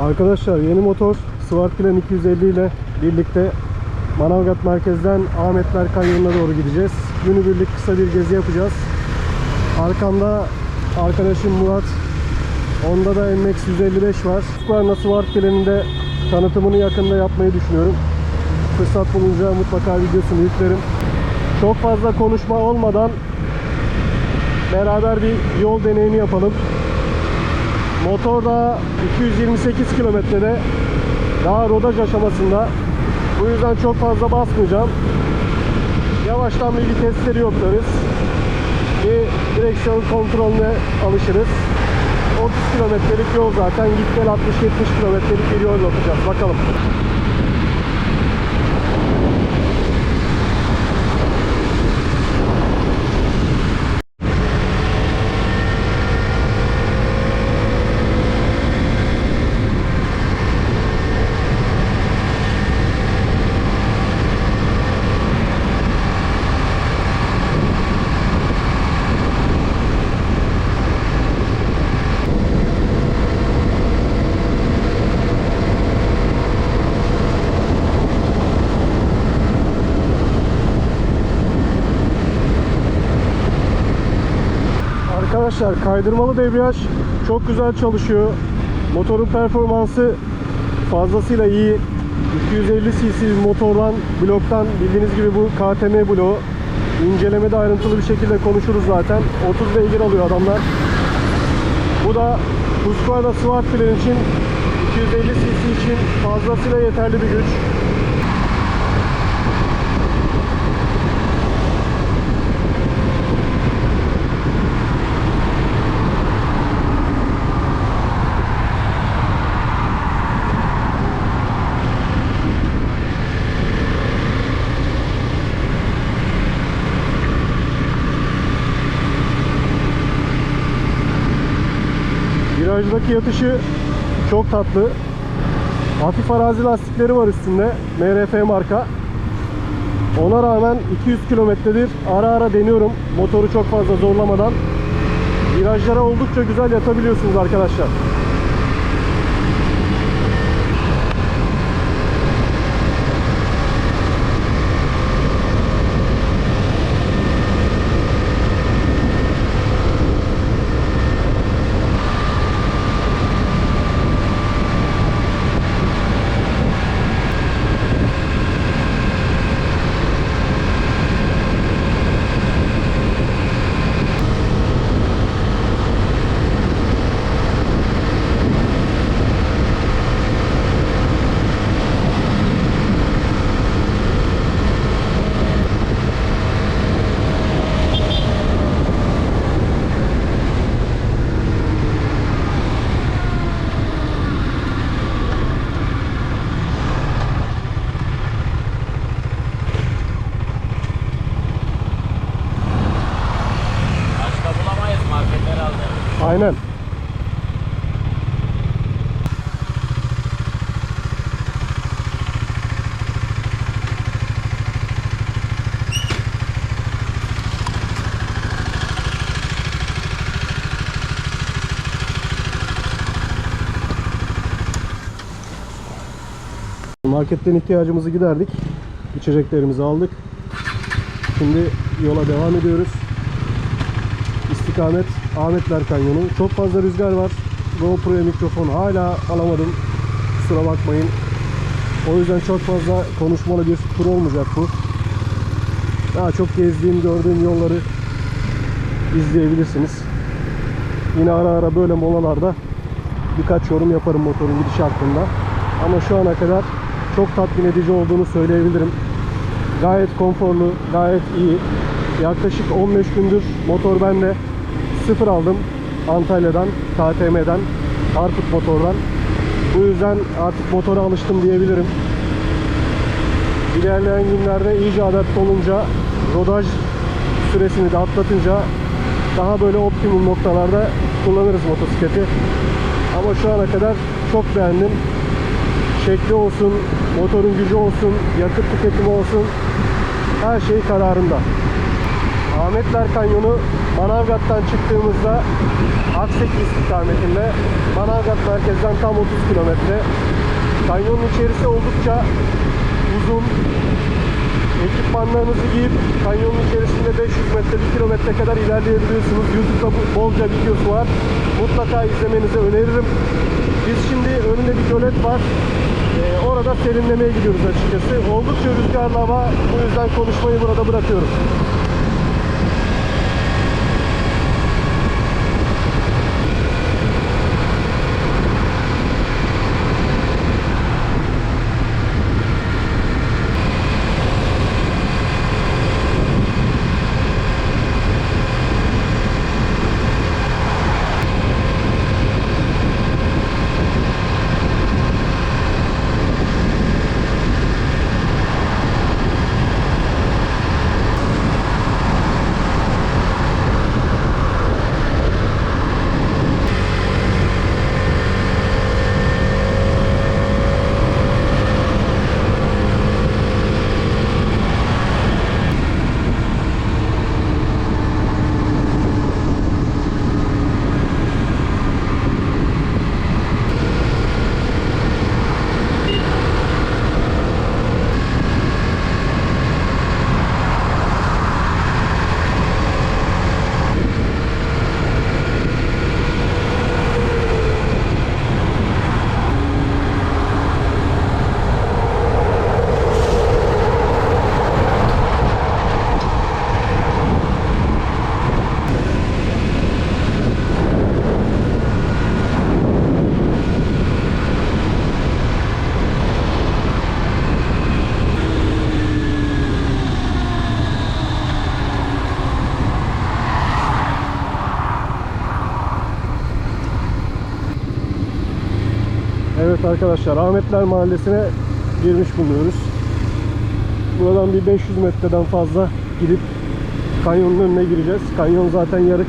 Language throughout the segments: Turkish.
Arkadaşlar yeni motor Plan 250 ile birlikte Manavgat merkezden Ahmetler Kanyonu'na doğru gideceğiz. Günübirlik kısa bir gezi yapacağız. Arkamda arkadaşım Murat. Onda da NMAX 155 var. Husqvarna Smart Plan'in de tanıtımını yakında yapmayı düşünüyorum. Fırsat bulunca mutlaka videosunu yüklerim. Çok fazla konuşma olmadan beraber bir yol deneyimi yapalım. Motor da 228 kilometrede daha rodaj aşamasında. Bu yüzden çok fazla basmayacağım. Yavaştan bir vitesleri yoklarız. Bir direksiyon kontrolüne alışırız. 30 kilometrelik yol zaten. Git gel 60-70 kilometrelik bir yol yapacağız. Bakalım. Arkadaşlar kaydırmalı debriyaj çok güzel çalışıyor. Motorun performansı fazlasıyla iyi. 250 cc bir motordan, bloktan bildiğiniz gibi bu KTM bloğu. İncelemede ayrıntılı bir şekilde konuşuruz zaten. 30 beygir alıyor adamlar. Bu da Husqvarna Smart Plan için 250 cc için fazlasıyla yeterli bir güç. Virajdaki yatışı çok tatlı. Hafif arazi lastikleri var üstünde. MRF marka. Ona rağmen 200 kilometredir ara ara deniyorum. Motoru çok fazla zorlamadan. Virajlara oldukça güzel yatabiliyorsunuz arkadaşlar. Marketten ihtiyacımızı giderdik. İçeceklerimizi aldık. Şimdi yola devam ediyoruz. İstikamet Ahmetler Kanyonu. Çok fazla rüzgar var. GoPro'ya mikrofon hala alamadım. Kusura bakmayın. O yüzden çok fazla konuşmalı bir tur olmayacak bu. Daha çok gezdiğim, gördüğüm yolları izleyebilirsiniz. Yine ara ara böyle molalarda birkaç yorum yaparım motorun gidişi hakkında. Ama şu ana kadar çok tatmin edici olduğunu söyleyebilirim. Gayet konforlu, gayet iyi. Yaklaşık 15 gündür motor bende. Sıfır aldım Antalya'dan, KTM'den, Harput motordan. Bu yüzden artık motora alıştım diyebilirim. İlerleyen günlerde iyice adapte olunca, rodaj süresini de atlatınca daha böyle optimum noktalarda kullanırız motosikleti. Ama şu ana kadar çok beğendim. Şekli olsun, motorun gücü olsun, yakıt tüketimi olsun her şey kararında. Ahmetler Kanyonu Manavgat'tan çıktığımızda Aksek istikametinde Manavgat merkezden tam 30 kilometre. Kanyonun içerisi oldukça uzun. Ekipmanlarınızı giyip kanyonun içerisinde 500 metre 1 kilometre kadar ilerleyebiliyorsunuz. YouTube'da bolca videosu var. Mutlaka izlemenizi öneririm. Biz şimdi önünde bir gölet var. Ee, orada serinlemeye gidiyoruz açıkçası. Oldukça rüzgarlı hava. Bu yüzden konuşmayı burada bırakıyorum. Evet arkadaşlar Ahmetler Mahallesi'ne girmiş bulunuyoruz. Buradan bir 500 metreden fazla gidip kanyonun önüne gireceğiz. Kanyon zaten yarık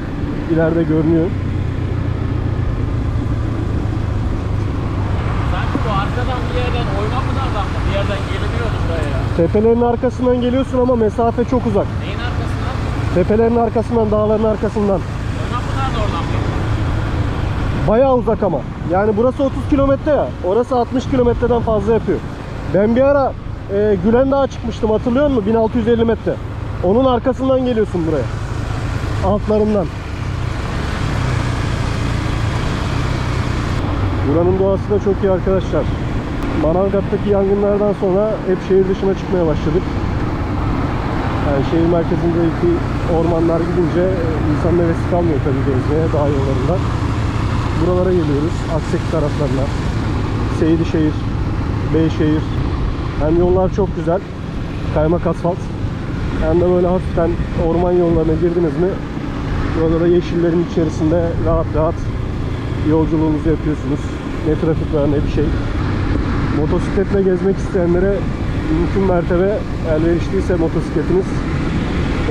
ileride görünüyor. Sanki bu arkadan bir yerden adam mı? Bir yerden geliniyordu buraya ya. Tepelerin arkasından geliyorsun ama mesafe çok uzak. Neyin arkasından? Tepelerin arkasından, dağların arkasından. Oyma mı da oradan mı? Bayağı uzak ama. Yani burası 30 kilometre ya. Orası 60 kilometreden fazla yapıyor. Ben bir ara e, Gülen Dağı çıkmıştım hatırlıyor musun? 1650 metre. Onun arkasından geliyorsun buraya. Altlarından. Buranın doğası da çok iyi arkadaşlar. Manavgat'taki yangınlardan sonra hep şehir dışına çıkmaya başladık. Yani şehir merkezindeki ormanlar gidince e, insanın hevesi kalmıyor tabii gezmeye dağ yollarında. Buralara geliyoruz. Aksek taraflarına. Seydişehir, Beyşehir. Hem yollar çok güzel. Kaymak asfalt. Hem de böyle hafiften orman yollarına girdiniz mi burada da yeşillerin içerisinde rahat rahat yolculuğunuzu yapıyorsunuz. Ne trafik var ne bir şey. Motosikletle gezmek isteyenlere mümkün mertebe elverişliyse motosikletiniz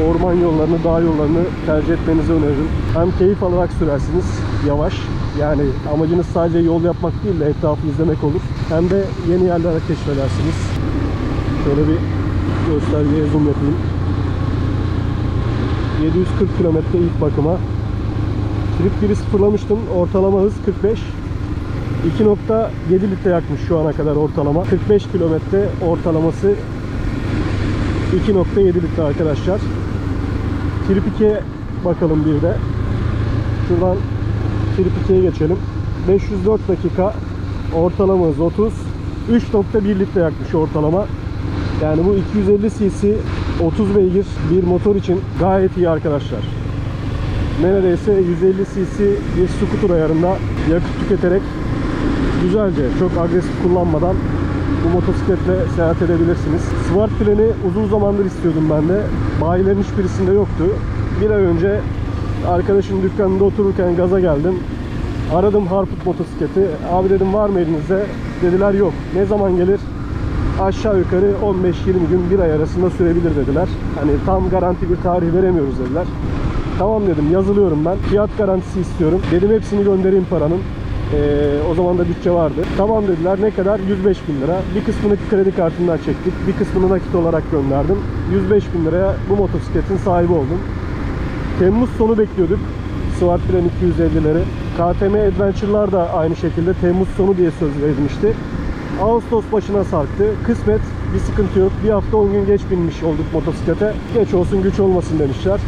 orman yollarını, dağ yollarını tercih etmenizi öneririm. Hem keyif alarak sürersiniz yavaş. Yani amacınız sadece yol yapmak değil de etrafı izlemek olur. Hem de yeni yerler keşfedersiniz. Şöyle bir göstergeye zoom yapayım. 740 kilometre ilk bakıma. Trip 1'i sıfırlamıştım. Ortalama hız 45. 2.7 litre yakmış şu ana kadar ortalama. 45 kilometre ortalaması 2.7 litre arkadaşlar. Trip 2'ye bakalım bir de. Şuradan Trip 2'ye geçelim. 504 dakika ortalama hız 30. 3.1 litre yakmış ortalama. Yani bu 250 cc 30 beygir bir motor için gayet iyi arkadaşlar. Neredeyse 150 cc bir scooter ayarında yakıt tüketerek güzelce çok agresif kullanmadan bu motosikletle seyahat edebilirsiniz. Smart freni uzun zamandır istiyordum ben de. Bayilerin hiçbirisinde yoktu. Bir ay önce arkadaşın dükkanında otururken gaza geldim. Aradım Harput motosikleti. Abi dedim var mı elinizde? Dediler yok. Ne zaman gelir? Aşağı yukarı 15-20 gün bir ay arasında sürebilir dediler. Hani tam garanti bir tarih veremiyoruz dediler. Tamam dedim yazılıyorum ben. Fiyat garantisi istiyorum. Dedim hepsini göndereyim paranın. Ee, o zaman da bütçe vardı. Tamam dediler ne kadar? 105 bin lira. Bir kısmını kredi kartından çektik. Bir kısmını nakit olarak gönderdim. 105 bin liraya bu motosikletin sahibi oldum. Temmuz sonu bekliyorduk. Swart Plan 250'leri. KTM Adventure'lar da aynı şekilde Temmuz sonu diye söz verilmişti. Ağustos başına sarktı. Kısmet bir sıkıntı yok. Bir hafta 10 gün geç binmiş olduk motosiklete. Geç olsun güç olmasın demişler.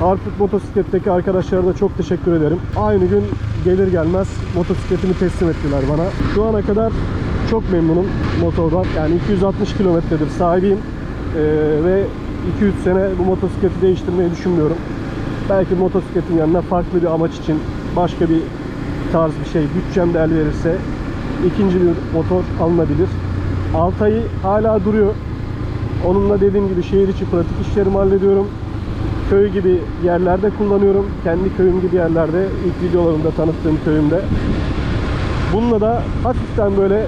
Harput motosikletteki arkadaşlara da çok teşekkür ederim. Aynı gün gelir gelmez motosikletimi teslim ettiler bana. Şu ana kadar çok memnunum motordan. Yani 260 kilometredir sahibiyim. Ee, ve 2-3 sene bu motosikleti değiştirmeyi düşünmüyorum. Belki motosikletin yanına farklı bir amaç için başka bir tarz bir şey bütçem de el verirse ikinci bir motor alınabilir. Altay'ı hala duruyor. Onunla dediğim gibi şehir içi pratik işlerimi hallediyorum. Köy gibi yerlerde kullanıyorum. Kendi köyüm gibi yerlerde ilk videolarımda tanıttığım köyümde. Bununla da hafiften böyle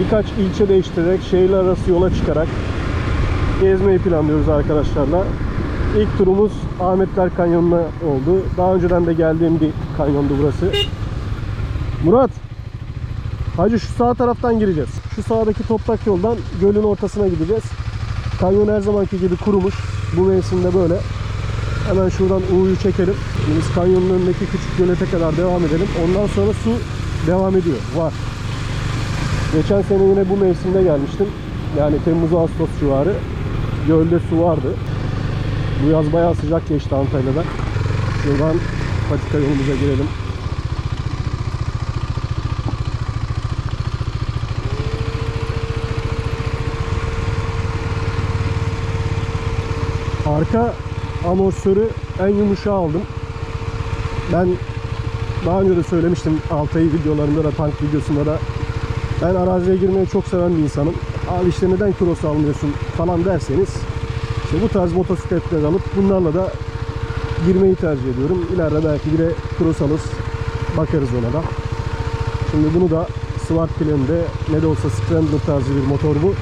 birkaç ilçe değiştirerek şehirler arası yola çıkarak gezmeyi planlıyoruz arkadaşlarla. İlk turumuz Ahmetler Kanyonu'na oldu. Daha önceden de geldiğim bir kanyondu burası. Murat, Hacı şu sağ taraftan gireceğiz. Şu sağdaki toprak yoldan gölün ortasına gideceğiz. Kanyon her zamanki gibi kurumuş. Bu mevsimde böyle. Hemen şuradan U'yu çekelim. Biz kanyonun önündeki küçük gölete kadar devam edelim. Ondan sonra su devam ediyor. Var. Geçen sene yine bu mevsimde gelmiştim. Yani Temmuz-Ağustos civarı. Gölde su vardı. Bu yaz bayağı sıcak geçti Antalya'da. Şuradan patika yolumuza girelim. Arka amortisörü en yumuşağı aldım. Ben daha önce de söylemiştim Altay'ı videolarında da tank videosunda da ben araziye girmeyi çok seven bir insanım. Abi işte neden cross almıyorsun falan derseniz işte bu tarz motosikletleri alıp bunlarla da girmeyi tercih ediyorum. İleride belki bir de cross alırız. Bakarız ona da. Şimdi bunu da Swart planında ne de olsa Scrambler tarzı bir motor bu.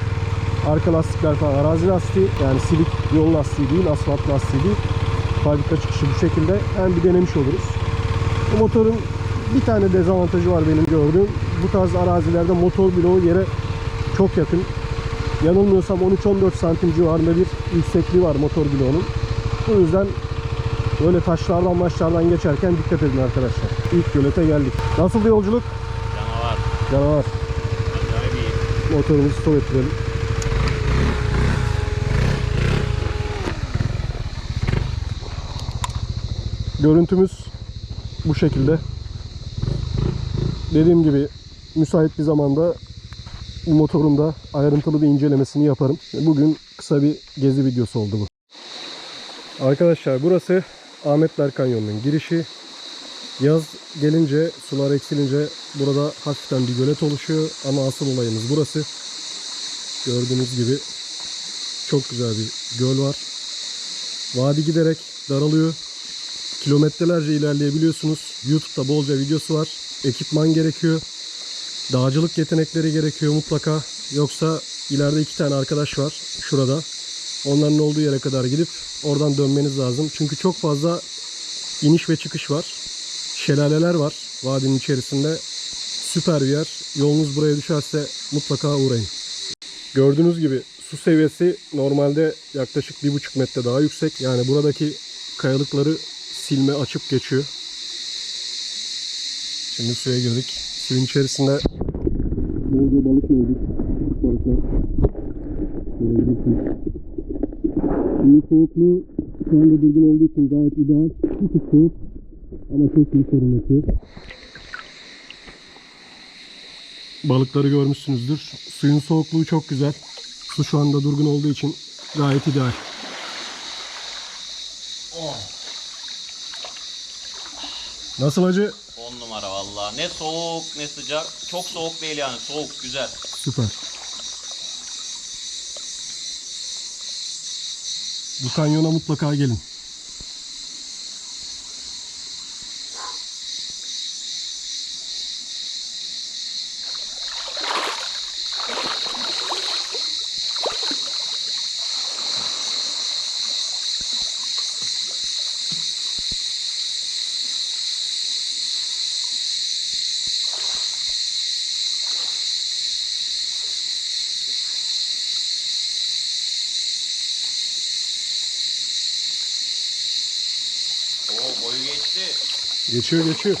Arka lastikler falan arazi lastiği yani silik yol lastiği değil asfalt lastiği değil. Fabrika çıkışı bu şekilde hem bir denemiş oluruz. Bu motorun bir tane dezavantajı var benim gördüğüm. Bu tarz arazilerde motor bloğu yere çok yakın. Yanılmıyorsam 13-14 santim civarında bir yüksekliği var motor bloğunun. Bu yüzden böyle taşlardan başlardan geçerken dikkat edin arkadaşlar. İlk gölete geldik. Nasıl yolculuk? Canavar. Canavar. Acayip iyi. Motorumuzu stop ettirelim. Görüntümüz bu şekilde. Dediğim gibi müsait bir zamanda bu motorun da ayrıntılı bir incelemesini yaparım. Bugün kısa bir gezi videosu oldu bu. Arkadaşlar burası Ahmetler Kanyonu'nun girişi. Yaz gelince, sular eksilince burada hafiften bir gölet oluşuyor. Ama asıl olayımız burası. Gördüğünüz gibi çok güzel bir göl var. Vadi giderek daralıyor. Kilometrelerce ilerleyebiliyorsunuz. YouTube'da bolca videosu var. Ekipman gerekiyor. Dağcılık yetenekleri gerekiyor mutlaka. Yoksa ileride iki tane arkadaş var şurada. Onların olduğu yere kadar gidip oradan dönmeniz lazım. Çünkü çok fazla iniş ve çıkış var. Şelaleler var vadinin içerisinde. Süper bir yer. Yolunuz buraya düşerse mutlaka uğrayın. Gördüğünüz gibi su seviyesi normalde yaklaşık 1,5 metre daha yüksek. Yani buradaki kayalıkları silme açıp geçiyor. Şimdi suya girdik. Suyun içerisinde bolca balık gördük. Küçük balıklar. Suyun soğukluğu şu anda durgun olduğu için gayet ideal. Bir tık soğuk ama çok iyi serinletiyor. Balıkları görmüşsünüzdür. Suyun soğukluğu çok güzel. Su şu anda durgun olduğu için gayet ideal. Nasıl acı? 10 numara. Ne soğuk ne sıcak. Çok soğuk değil yani. Soğuk güzel. Süper. Bu kanyona mutlaka gelin. Geçiyor geçiyor.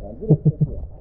どうぞ。